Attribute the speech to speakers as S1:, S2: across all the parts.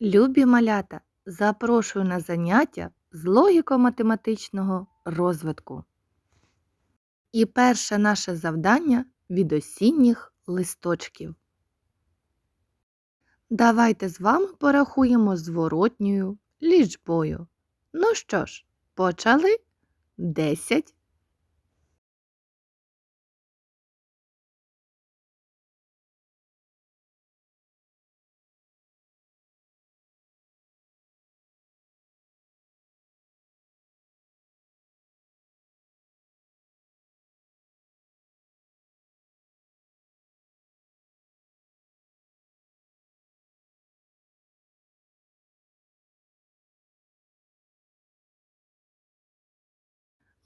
S1: Любі малята, запрошую на заняття з логіко-математичного розвитку. І перше наше завдання від осінніх листочків. Давайте з вами порахуємо зворотньою лічбою. Ну що ж, почали 10,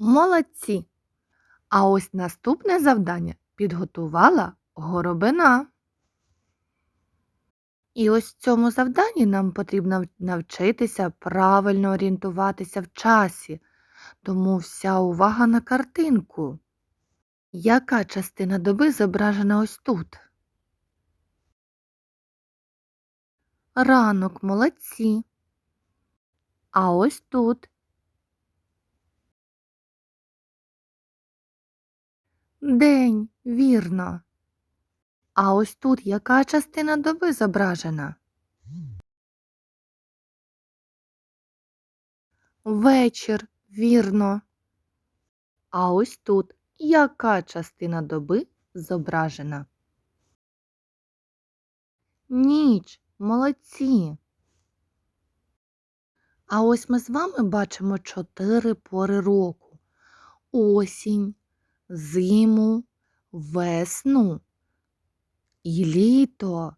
S1: Молодці! А ось наступне завдання підготувала горобина. І ось в цьому завданні нам потрібно навчитися правильно орієнтуватися в часі, тому вся увага на картинку. Яка частина доби зображена ось тут? Ранок молодці. А ось тут День, вірно. А ось тут яка частина доби зображена? Вечір, вірно. А ось тут яка частина доби зображена? Ніч, молодці. А ось ми з вами бачимо чотири пори року. Осінь, зиму, весну і літо.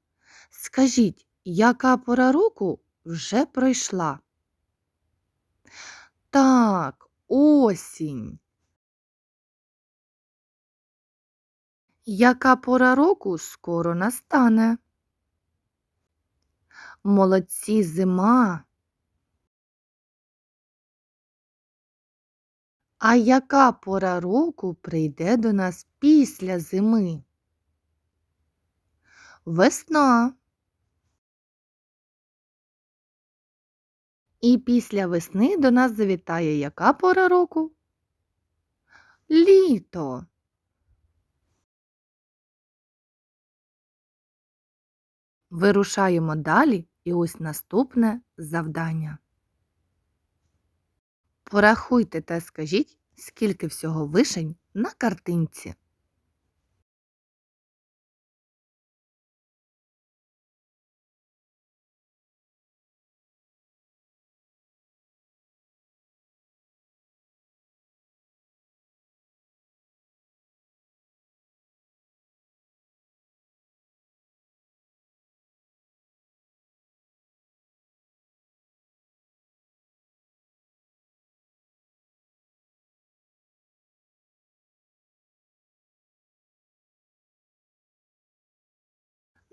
S1: Скажіть, яка пора року вже пройшла? Так, осінь. Яка пора року скоро настане? Молодці зима. А яка пора року прийде до нас після зими? Весна. І після весни до нас завітає яка пора року? Літо. Вирушаємо далі і ось наступне завдання. Порахуйте та скажіть, скільки всього вишень на картинці.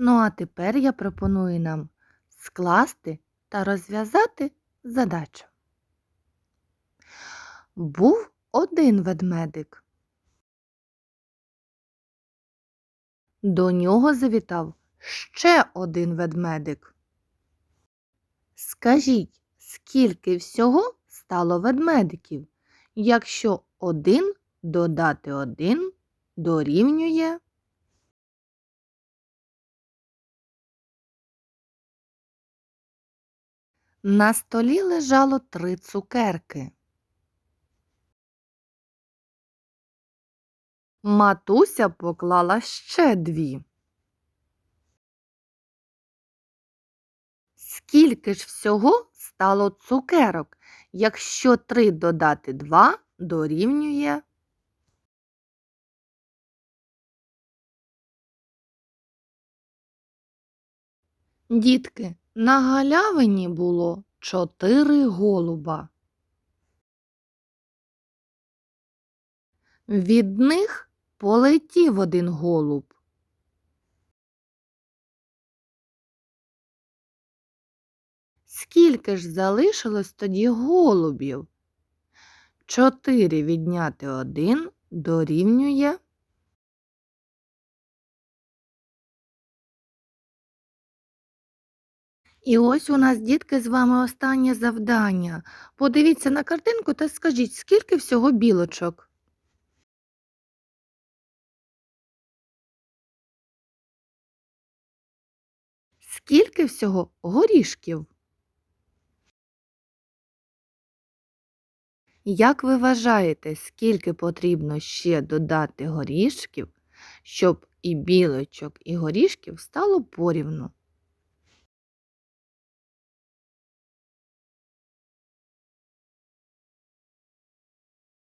S1: Ну а тепер я пропоную нам скласти та розв'язати задачу. Був один ведмедик. До нього завітав ще один ведмедик. Скажіть, скільки всього стало ведмедиків, якщо один додати один дорівнює На столі лежало три цукерки. Матуся поклала ще дві. Скільки ж всього стало цукерок, якщо три додати два дорівнює? Дітки, на галявині було чотири голуба. Від них полетів один голуб. Скільки ж залишилось тоді голубів? Чотири відняти один дорівнює І ось у нас, дітки, з вами останнє завдання. Подивіться на картинку та скажіть, скільки всього білочок? Скільки всього горішків? Як ви вважаєте, скільки потрібно ще додати горішків, щоб і білочок, і горішків стало порівну?